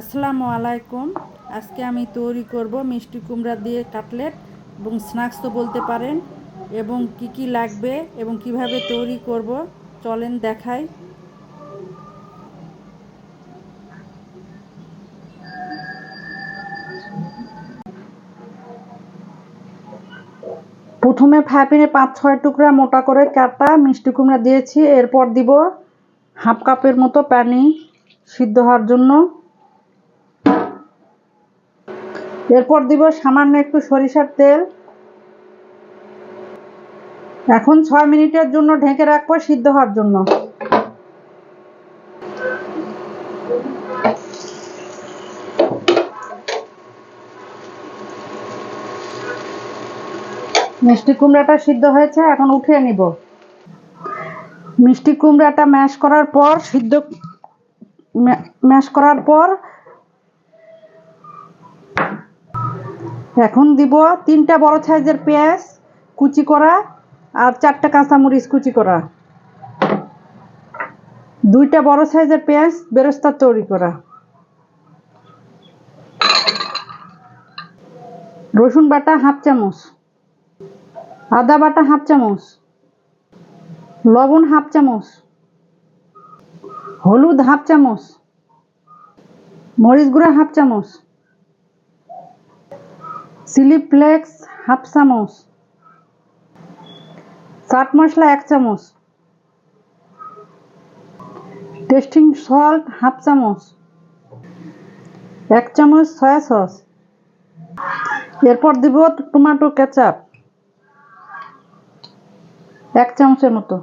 আসসালামু আলাইকুম। আজকে আমি তৈরি করব মিষ্টি কুমড়া দিয়ে কাটলেট এবং স্ন্যাক্স তো বলতে পারেন, এবং কি কি লাগবে এবং কীভাবে তৈরি করব, চলেন দেখাই। প্রথমে ফ্রাইপ্যানে পাঁচ, ছয় টুকরা মোটা করে কাটা মিষ্টি কুমড়া দিয়েছি। এরপর দিব হাফ কাপের মতো পানি সিদ্ধ হওয়ার জন্য। এরপর দিব সামান্য একটু সরিষার তেল। এখন ছয় মিনিটের জন্য ঢেকে রাখব সিদ্ধ হওয়ার জন্য। মিষ্টি কুমড়াটা সিদ্ধ হয়েছে, এখন উঠিয়ে নিব। মিষ্টি কুমড়াটা ম্যাশ করার পর, সিদ্ধ ম্যাশ করার পর এখন দিব তিনটা বড় সাইজের পেঁয়াজ কুচি করা আর চারটা কাঁচামরিচ কুচি করা। দুইটা বড় সাইজের পেঁয়াজ বেরস্তা তৈরি করা। রসুন বাটা হাফ চামচ। আদা বাটা হাফ চামচ। লবণ হাফ চামচ। হলুদ হাফ চামচ। মরিচ গুঁড়া হাফ চামচ। চিলি ফ্লেক্স হাফ চামচ। চাট মশলা, এক চামচ। টেস্টিং সল্ট হাফ চামচ। এক চামচ সয়া সস এরপর দিব টমেটো কেচাপ এক চামচের মতো।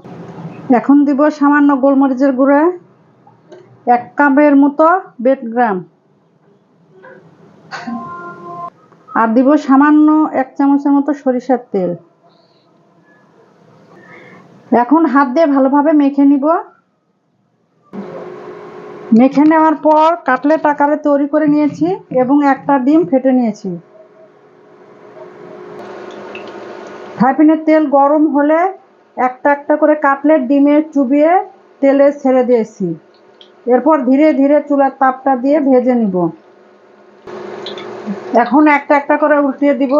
এখন দিব সামান্য গোলমরিচের গুঁড়া। এক কাপের মতো বেড গ্রাম। আর দিব সামান্য এক চামচের মতো সরিষার তেল। এখন হাত দিয়ে ভালোভাবে মেখে নিব। মেখে নেওয়ার পর কাটলেট আকারে তৈরি করে নিয়েছি এবং একটা ডিম ফেটে নিয়েছি। ফ্রাইপ্যানের তেল গরম হলে একটা একটা করে কাটলেট ডিমে চুবিয়ে তেলে ছেড়ে দিয়েছি। এরপর ধীরে ধীরে চুলার তাপটা দিয়ে ভেজে নিব। এখন একটা একটা করে উল্টিয়ে দিব।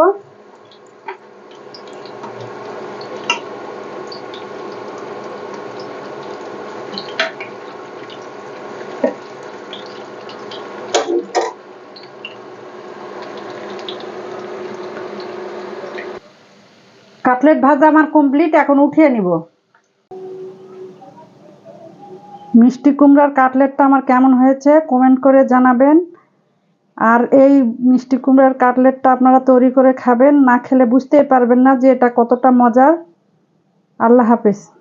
কাটলেট ভাজা আমার কমপ্লিট এখন উঠিয়ে নিব। মিষ্টি কুমড়ার কাটলেটটা আমার কেমন হয়েছে কমেন্ট করে জানাবেন। আর এই মিষ্টি কুমড়ার কাটলেটটা আপনারা তৈরি করে খাবেন, না খেলে বুঝতেই পারবেন না যে এটা কতটা মজার। আল্লাহ হাফেজ।